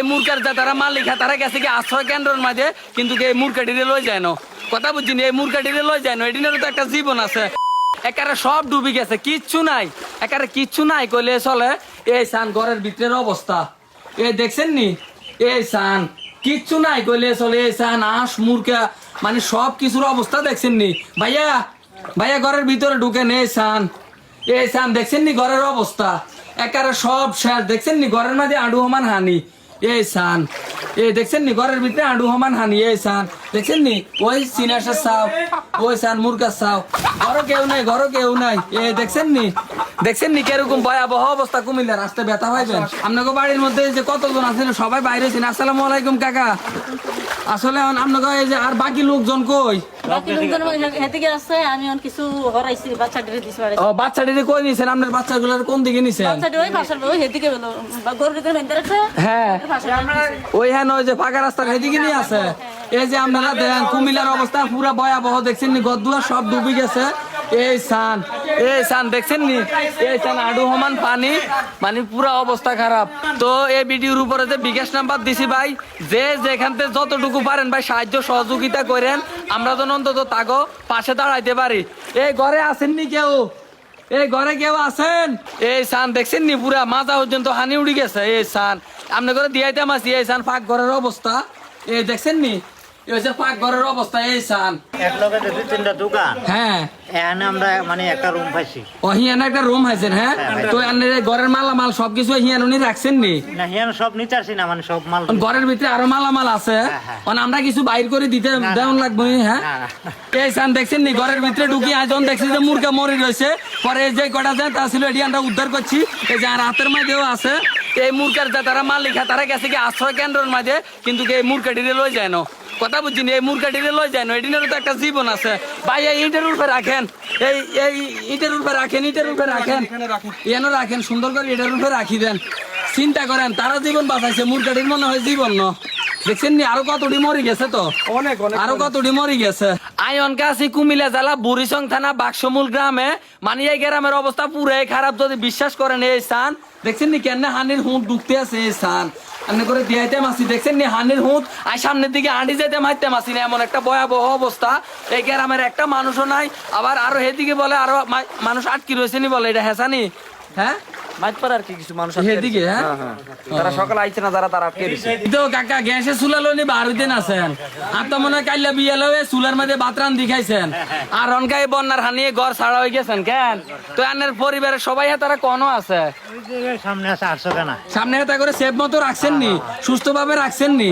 এই মূর্খার যা তারা মালিক হ্যাঁ তারা গেছে কি আশ্রয় কেন্দ্রের মাঝে, কিন্তু এই মূর্খাটিরে লই যায় না। কথা বুঝছি এই মূর্খাটিরে লই যায় না এটিনেরও তো একটা জীবন আছে। একারে সব ডুবি গেছে, কিচ্ছু নাই। একারে কিচ্ছু নাই কইলে চলে, এই সান, ঘরের ভিতরের অবস্থা। এ দেখছেন নি? এই সান, কিচ্ছু নাই কইলে চলে, এই সান, আঁশ, মুরগা মানে সব কিছুর অবস্থা দেখছেন নি? ভাইয়া ভাইয়া ঘরের ভিতরে ঢুকে নেই সান। এই সান, দেখছেন নি ঘরের অবস্থা? একারে সব শেষ, দেখছেন নি? ঘরের মাঝে আডু হমান হানি। এই সান। এ দেখছেন নি, ঘরের ভিতরে আডু হমান হানি, এই সান। দেখছেন নি? ওই সিনাসের সাও ওই সান মুরগা সাও ঘরও কেউ নাই, ঘরও কেউ নাই। এ দেখছেন নি? দেখছেন নি কীরকম ভয়াবহ অবস্থা কুমিল্লা রাস্তায় ব্যথা পাইবেন। আপনাকে বাড়ির মধ্যে যে কতজন আছেন, সবাই বাইরে আছেন। আসসালামু আলাইকুম, কাকা। আসলে এখন আপনাকে এই যে আর বাকি লোকজন কই? আমি কিছু হরাইছি বাচ্চা ডেরে দিছি বাড়ি ও বাচ্চাটিকে কই নিছেন? আপনার বাচ্চাগুলোর কোন দিকে নিছেন? বাচ্চা ওই পাশের ওই হেদিকে হলো গরুর ভিতরে বেঁধে হ্যাঁ। ওই হ্যাঁ ওই যে পাকা নিয়ে আছে। এই যে আপনারা দেখেন কুমিল্লার অবস্থা পুরা ভয়াবহ দেখছেন নি? গদুয়া সব ডুবে গেছে। এই সান এই সান দেখছেন নি? এই সান আডু সমান পানি মানে পুরা অবস্থা খারাপ। তো এই ভিডিওর উপরে যে বিকাশ নাম্বার দিছি ভাই, যে যেখান থেকে যতটুকু পারেন ভাই, সাহায্য, সহযোগিতা করেন, আমরা যেন অন্তত তাগো পাশে দাঁড়াইতে পারি। এই ঘরে আসেননি কেউ? এই ঘরে কেউ আছেন? এই সান দেখছেন নি পুরা? মাথা পর্যন্ত হানি উড়ি গেছে। এই সান আপনি করে দিয়াইতে মাসি এই সান পাক ঘরের অবস্থা। এই দেখছেন নি? এই ঘরের অবস্থা এই সান। এক লগে দুই তিনটা দোকান হ্যাঁ। এখানে আমরা মানে একটা রুম পাইছি। ও হিয়ান একটা রুম হাইছেন হ্যাঁ? তো এনে ঘরের মালামাল সবকিছু হিয়ান উনি রাখছেন নি? না হিয়ান সব নিতে আসি না মানে সব মাল ঘরের ভিতরে আরও মালামাল আছে হ্যাঁ। অন আমরা কিছু বাইর করে দিতে দেওয়ান লাগবে হ্যাঁ। এই সান দেখছেন নি ঘরের ভিতরে ঢুকি আজন দেখছি যে মুরগা মরে রয়েছে। পরে যে কটা যায় তা ছিল এটি আমরা উদ্ধার করছি। এই যে আর হাতের মাঝেও আছে। এই মুরগার যা তারা মালিক হ্যাঁ তারা গেছে কি আশ্রয় কেন্দ্রের মাঝে কিন্তু কি এই মুরগাটিরে লই যায় না। কথা বুঝছি এই মুরগাটিরে লই যায় না এটিনেরও তো একটা জীবন আছে। ভাই এই ইটের উপরে রাখেন এই এই ইটের উপরে রাখেন ইটের উপরে রাখেন। এনে রাখেন। সুন্দর করে ইটের উপরে রাখি দেন। চিন্তা করেন তারা জীবন বাঁচাইছে মুরগাটির মনে হয় জীবন ন। দেখছেন নি আরও কতটি মরি গেছে তো? অনেক অনেক আরও কতটি মরি গেছে? আয়ন কাছি কুমিল্লা জেলা বুড়িচং থানা বাক্সমূল গ্রামে। মানে এই গ্রামের অবস্থা পুরাই খারাপ যদি বিশ্বাস করেন এই স্থান। দেখছেন নি কেন হানির হুঁট ঢুকতে আছে এই স্থান। এমনি করে দিয়াইতে মাসি, দেখছেন নি? হানির হুঁত। আর সামনের দিকে হাঁটি যেতে মারতে মাসি না, এমন একটা ভয়াবহ অবস্থা। এই গ্রামের একটা মানুষও নাই। আবার আরও এদিকে বলে আরও মানুষ আটকি রয়েছে নি বলে, এটা হেসানি হ্যাঁ? মাইতপাড়া আর কি কিছু মানুষ এদিকে হ্যাঁ? তারা সকালে আইছে না যারা তারা আটকে তো কাকা গ্যাসে চুলা লনি বারুতে আছেন। আর তো মনে হয় কাইলা বিয়ে লয়ে চুলার মধ্যে ভাত রান দেখাইছেন আর অনকাই বন্যার হানিয়ে ঘর ছাড়া হয়ে গেছেন কেন? তো আনের পরিবারের সবাই তারা কোনো আছে? সামনে আছে আটশো সামনে হাতে করে সেফ মতো রাখছেন নি সুস্থভাবে রাখছেন নি।